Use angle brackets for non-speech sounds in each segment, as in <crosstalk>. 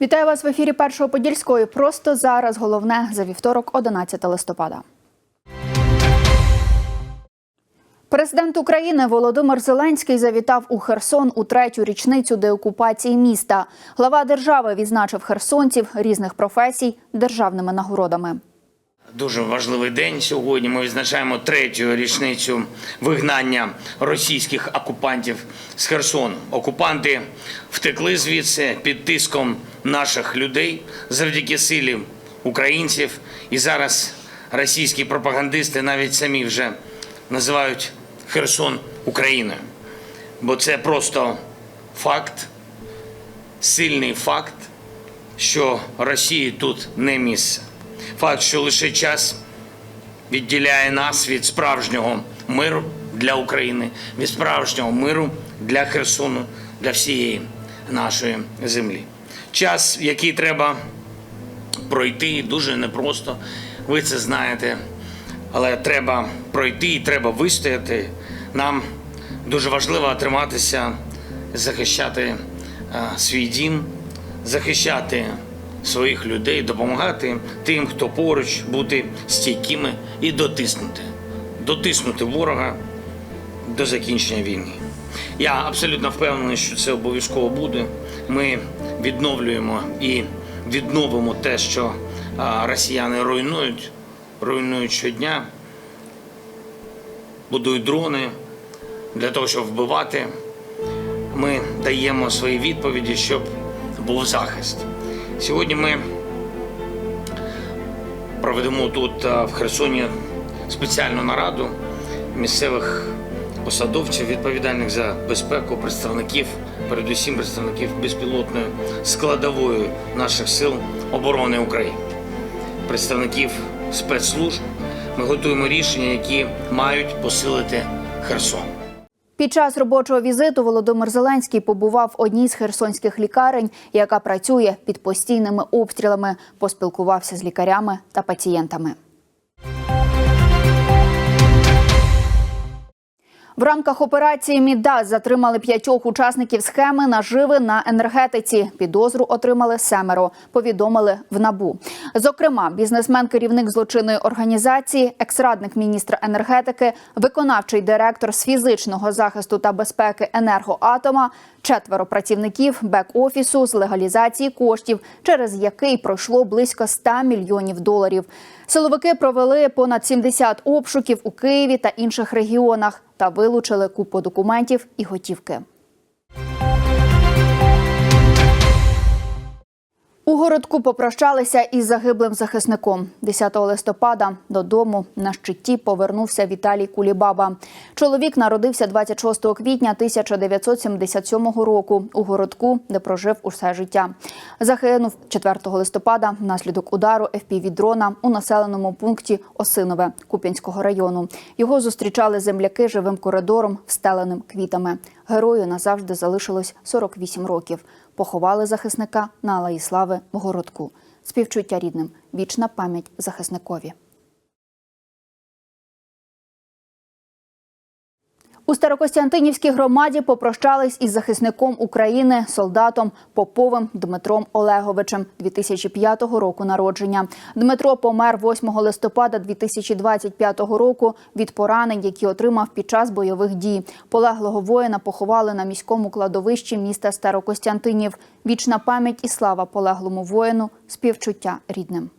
Вітаю вас в ефірі Першого Подільської. Просто зараз головне за вівторок, 11 листопада. Президент України Володимир Зеленський завітав у Херсон у третю річницю деокупації міста. Глава держави відзначив херсонців різних професій державними нагородами. Дуже важливий день сьогодні. Ми відзначаємо третю річницю вигнання російських окупантів з Херсону. Окупанти втекли звідси під тиском наших людей завдяки силі українців. І зараз російські пропагандисти навіть самі вже називають Херсон Україною. Бо це просто факт, сильний факт, що Росії тут не місце. Факт, що лише час відділяє нас від справжнього миру для України, від справжнього миру для Херсону, для всієї нашої землі. Час, який треба пройти, дуже непросто. Ви це знаєте, але треба пройти і треба вистояти. Нам дуже важливо триматися, захищати е, свій дім, захищати своїх людей, допомагати тим, хто поруч, бути стійкими і дотиснути, дотиснути ворога до закінчення війни. Я абсолютно впевнений, що це обов'язково буде. Ми відновлюємо і відновимо те, що росіяни руйнують, руйнують щодня, будують дрони для того, щоб вбивати. Ми даємо свої відповіді, щоб був захист. Сьогодні ми проведемо тут в Херсоні спеціальну нараду місцевих посадовців, відповідальних за безпеку, представників, передусім представників безпілотної складової наших сил оборони України, представників спецслужб. Ми готуємо рішення, які мають посилити Херсон. Під час робочого візиту Володимир Зеленський побував в одній з херсонських лікарень, яка працює під постійними обстрілами. Поспілкувався з лікарями та пацієнтами. В рамках операції Мідас затримали п'ятьох учасників схеми наживи на енергетиці. Підозру отримали семеро. Повідомили в набу. Зокрема, бізнесмен, керівник злочинної організації, екс-радник міністра енергетики, виконавчий директор з фізичного захисту та безпеки енергоатома, четверо працівників бек-офісу з легалізації коштів, через який пройшло близько 100 мільйонів доларів. Силовики провели понад 70 обшуків у Києві та інших регіонах та вилучили купу документів і готівки. У городку попрощалися із загиблим захисником. 10 листопада додому на щиті повернувся Віталій Кулібаба. Чоловік народився 26 квітня 1977 року у городку, де прожив усе життя. Загинув 4 листопада внаслідок удару ФПВ-дрона у населеному пункті Осинове Куп'янського району. Його зустрічали земляки живим коридором, встеленим квітами. Герою назавжди залишилось 48 років. Поховали захисника на Алеї Слави в городку. Співчуття рідним. Вічна пам'ять захисникові. У Старокостянтинівській громаді попрощались із захисником України, солдатом Поповим Дмитром Олеговичем 2005 року народження. Дмитро помер 8 листопада 2025 року від поранень, які отримав під час бойових дій. Полеглого воїна поховали на міському кладовищі міста Старокостянтинів. Вічна пам'ять і слава полеглому воїну, співчуття рідним.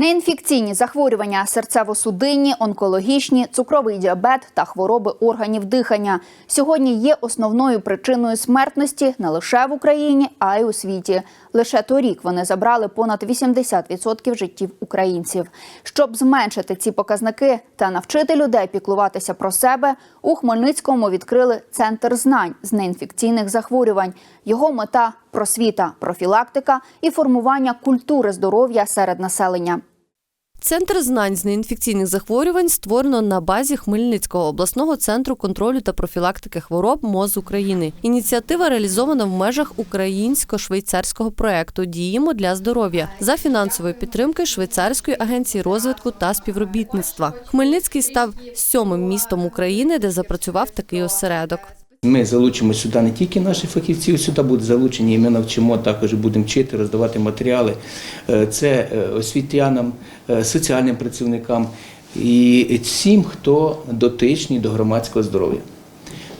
Неінфекційні захворювання, серцево-судинні, онкологічні, цукровий діабет та хвороби органів дихання сьогодні є основною причиною смертності не лише в Україні, а й у світі. Лише торік вони забрали понад 80% життів українців. Щоб зменшити ці показники та навчити людей піклуватися про себе, у Хмельницькому відкрили центр знань з неінфекційних захворювань. Його мета просвіта, профілактика і формування культури здоров'я серед населення. Центр знань з неінфекційних захворювань створено на базі Хмельницького обласного центру контролю та профілактики хвороб МОЗ України. Ініціатива реалізована в межах українсько-швейцарського проекту Діємо для здоров'я за фінансової підтримки Швейцарської агенції розвитку та співробітництва. Хмельницький став сьомим містом України, де запрацював такий осередок. Ми залучимо сюди не тільки наших фахівців, сюди будуть залучені, і ми навчимо також будемо вчити, роздавати матеріали. Е, Це е, освітянам, е, соціальним працівникам і всім, хто дотичний до громадського здоров'я.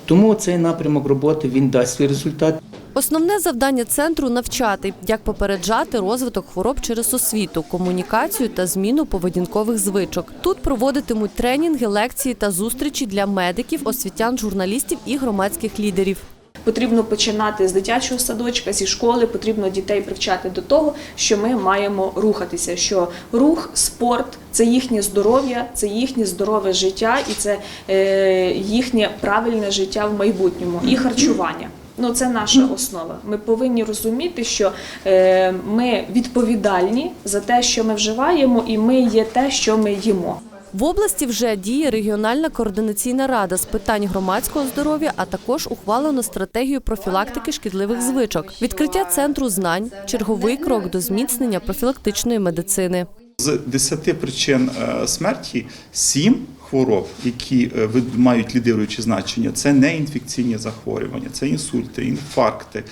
Тому цей напрямок роботи він дасть свій результат. Основне завдання центру навчати, як попереджати розвиток хвороб через освіту, комунікацію та зміну поведінкових звичок. Тут проводитимуть тренінги, лекції та зустрічі для медиків, освітян, журналістів і громадських лідерів. Потрібно починати з дитячого садочка, зі школи. Потрібно дітей привчати до того, що ми маємо рухатися. Що рух, спорт це їхнє здоров'я, це їхнє здорове життя і це е, їхнє правильне життя в майбутньому і харчування. Ну, це наша основа. Ми повинні розуміти, що е, ми відповідальні за те, що ми вживаємо, і ми є те, що ми їмо. В області вже діє регіональна координаційна рада з питань громадського здоров'я, а також ухвалено стратегію профілактики шкідливих звичок. Відкриття центру знань черговий крок до зміцнення профілактичної медицини. З 10 причин е, смерті 7 хвороб, які е, мають лідируюче значення, це неінфекційні захворювання, це інсульти, інфаркти,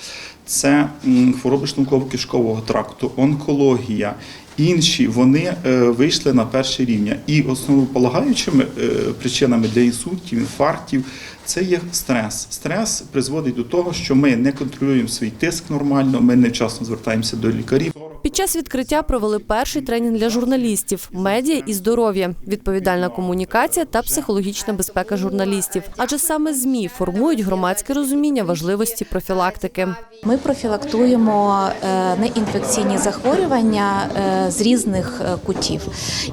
це хвороби шлунково-кишкового тракту, онкологія. Інші вони е, вийшли на перший рівня. І основополагаючими е, причинами для інсультів, інфарктів це є стрес. Стрес призводить до того, що ми не контролюємо свій тиск нормально, ми невчасно звертаємося до лікарів. Під час відкриття провели перший тренінг для журналістів медіа і здоров'я, відповідальна комунікація та психологічна безпека журналістів. Адже саме змі формують громадське розуміння важливості профілактики. Ми профілактуємо е, неінфекційні захворювання е, з різних е, кутів.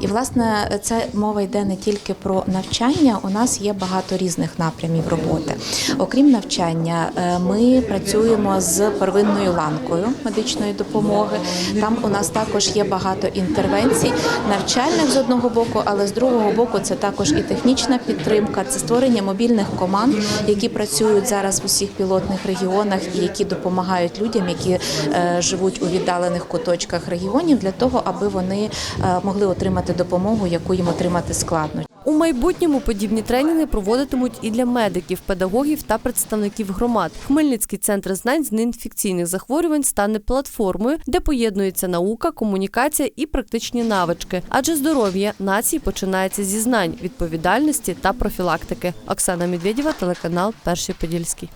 І власне це мова йде не тільки про навчання. У нас є багато різних напрямів роботи. Окрім навчання, ми працюємо з первинною ланкою медичної допомоги. Там у нас також є багато інтервенцій, навчальних з одного боку, але з другого боку це також і технічна підтримка, це створення мобільних команд, які працюють зараз в усіх пілотних регіонах і які допомагають людям, які е, живуть у віддалених куточках регіонів, для того, аби вони е, могли отримати допомогу, яку їм отримати складно. У майбутньому подібні тренінги проводитимуть і для медиків, педагогів та представників громад. Хмельницький центр знань з неінфекційних захворювань стане платформою, де поєднується наука, комунікація і практичні навички. Адже здоров'я нації починається зі знань, відповідальності та профілактики. Оксана Медведєва, телеканал Перший Подільський.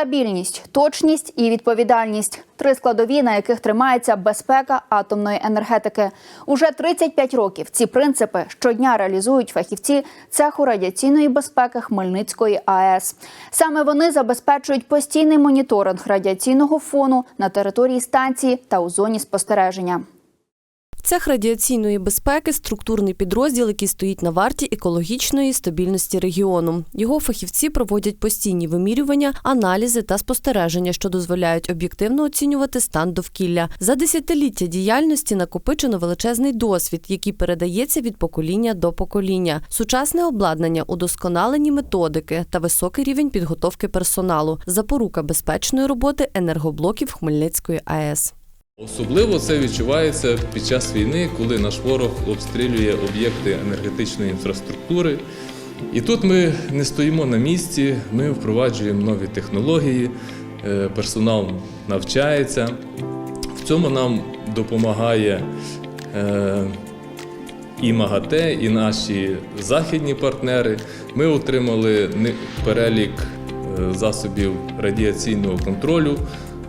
Стабільність, точність і відповідальність три складові, на яких тримається безпека атомної енергетики. Уже 35 років ці принципи щодня реалізують фахівці цеху радіаційної безпеки Хмельницької АЕС. Саме вони забезпечують постійний моніторинг радіаційного фону на території станції та у зоні спостереження. Цех радіаційної безпеки структурний підрозділ, який стоїть на варті екологічної стабільності регіону. Його фахівці проводять постійні вимірювання, аналізи та спостереження, що дозволяють об'єктивно оцінювати стан довкілля. За десятиліття діяльності накопичено величезний досвід, який передається від покоління до покоління. Сучасне обладнання, удосконалені методики та високий рівень підготовки персоналу. Запорука безпечної роботи енергоблоків Хмельницької АЕС. Особливо це відчувається під час війни, коли наш ворог обстрілює об'єкти енергетичної інфраструктури. І тут ми не стоїмо на місці, ми впроваджуємо нові технології, е, персонал навчається. В цьому нам допомагає е, і МАГАТЕ, і наші західні партнери. Ми отримали перелік е, засобів радіаційного контролю,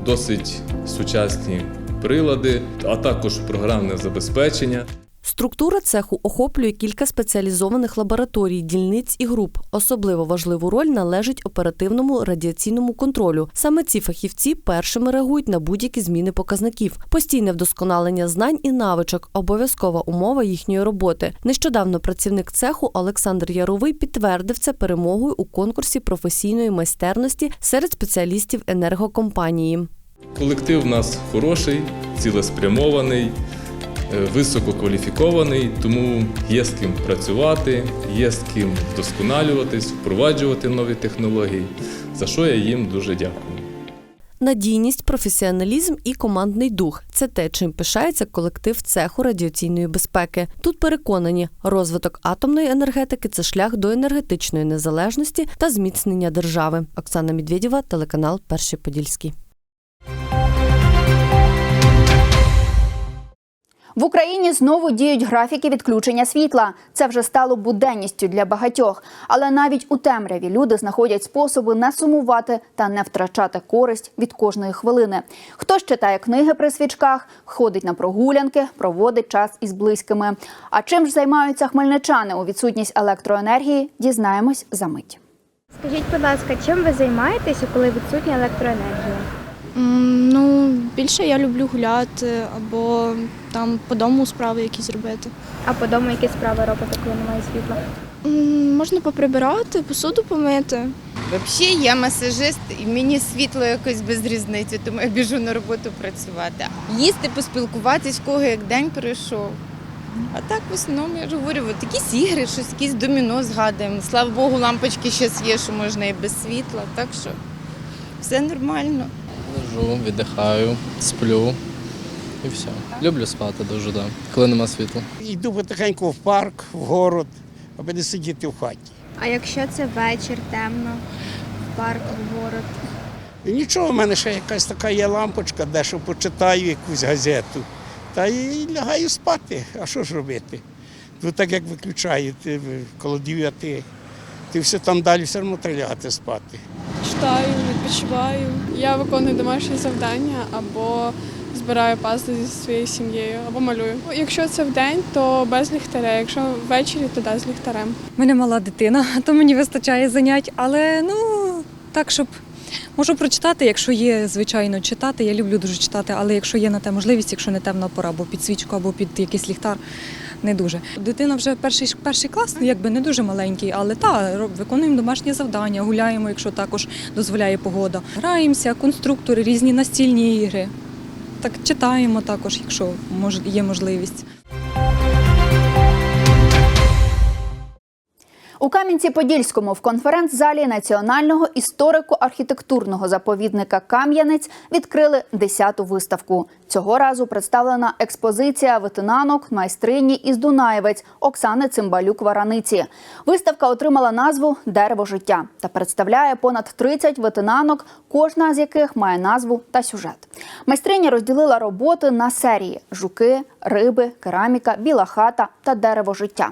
досить сучасні прилади, а також програмне забезпечення. Структура цеху охоплює кілька спеціалізованих лабораторій, дільниць і груп. Особливо важливу роль належить оперативному радіаційному контролю. Саме ці фахівці першими реагують на будь-які зміни показників. Постійне вдосконалення знань і навичок обов'язкова умова їхньої роботи. Нещодавно працівник цеху Олександр Яровий підтвердив це перемогою у конкурсі професійної майстерності серед спеціалістів енергокомпанії. Колектив у нас хороший, цілеспрямований, е, висококваліфікований, тому є з ким працювати, є з ким вдосконалюватись, впроваджувати нові технології, за що я їм дуже дякую. Надійність, професіоналізм і командний дух це те, чим пишається колектив цеху радіаційної безпеки. Тут переконані, розвиток атомної енергетики це шлях до енергетичної незалежності та зміцнення держави. Оксана Медведєва, телеканал Перший Подільський. В Україні знову діють графіки відключення світла. Це вже стало буденністю для багатьох. Але навіть у темряві люди знаходять способи не сумувати та не втрачати користь від кожної хвилини. Хтось читає книги при свічках, ходить на прогулянки, проводить час із близькими. А чим ж займаються хмельничани у відсутність електроенергії? Дізнаємось за мить. Скажіть, будь ласка, чим ви займаєтеся, коли відсутня електроенергія? Ну, більше я люблю гуляти або там по дому справи якісь робити. А по дому які справи робите, коли немає світла? Можна поприбирати, посуду помити. Взагалі я масажист, і мені світло якось без різниці, тому я біжу на роботу працювати. Їсти, поспілкуватись, кого як день пройшов. А так в основному я ж говорю, от якісь ігри, щось, якісь доміно згадуємо. Слава Богу, лампочки зараз є, що можна і без світла, так що все нормально. Лежу, віддихаю, сплю і все. Люблю спати дуже, да. коли нема світла. Йду потихеньку в парк, в город, аби не сидіти в хаті. А якщо це вечір, темно, в парк, в город? І нічого, в мене ще якась така є лампочка, дещо почитаю якусь газету. Та і лягаю спати. А що ж робити? Ну так як виключають коло дев'яти, ти все там далі все одно треба лягати спати. Читаю, відпочиваю. Я виконую домашні завдання або збираю пазли зі своєю сім'єю, або малюю. Якщо це вдень, то без ліхтаря. Якщо ввечері, то да, з ліхтарем. У мене мала дитина, <laughs> то мені вистачає занять, але ну так, щоб можу прочитати, якщо є, звичайно, читати. Я люблю дуже читати, але якщо є на те можливість, якщо не темна пора, або під свічку, або під якийсь ліхтар, не дуже. Дитина вже перший перший клас, ну якби не дуже маленький, але та виконуємо домашні завдання, гуляємо, якщо також дозволяє погода. Граємося, конструктори, різні настільні ігри. Так читаємо також, якщо є можливість. У Кам'янці-Подільському в конференц-залі Національного історико-архітектурного заповідника Кам'янець відкрили 10-ту виставку. Цього разу представлена експозиція витинанок майстрині із Дунаєвець Оксани Цимбалюк-Вараниці. Виставка отримала назву Дерево життя та представляє понад 30 витинанок, кожна з яких має назву та сюжет. Майстриня розділила роботи на серії: жуки, риби, кераміка, біла хата та дерево життя.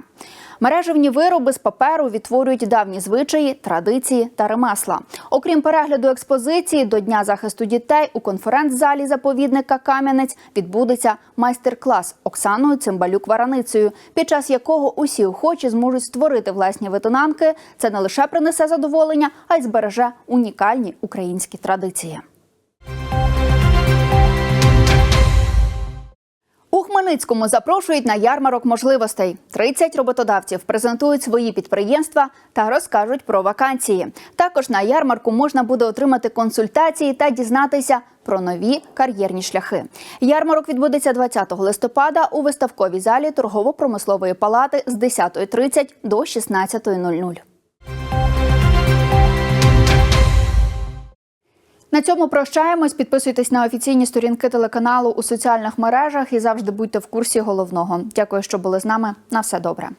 Мережевні вироби з паперу відтворюють давні звичаї, традиції та ремесла. Окрім перегляду експозиції, до Дня захисту дітей у конференц-залі заповідника Кам'янець відбудеться майстер-клас Оксаною Цимбалюк-Вараницею, під час якого усі охочі зможуть створити власні витинанки. Це не лише принесе задоволення, а й збереже унікальні українські традиції. У Хмельницькому запрошують на ярмарок можливостей. 30 роботодавців презентують свої підприємства та розкажуть про вакансії. Також на ярмарку можна буде отримати консультації та дізнатися про нові кар'єрні шляхи. Ярмарок відбудеться 20 листопада у виставковій залі торгово-промислової палати з 10.30 до 16.00. На цьому прощаємось. Підписуйтесь на офіційні сторінки телеканалу у соціальних мережах і завжди будьте в курсі головного. Дякую, що були з нами. На все добре.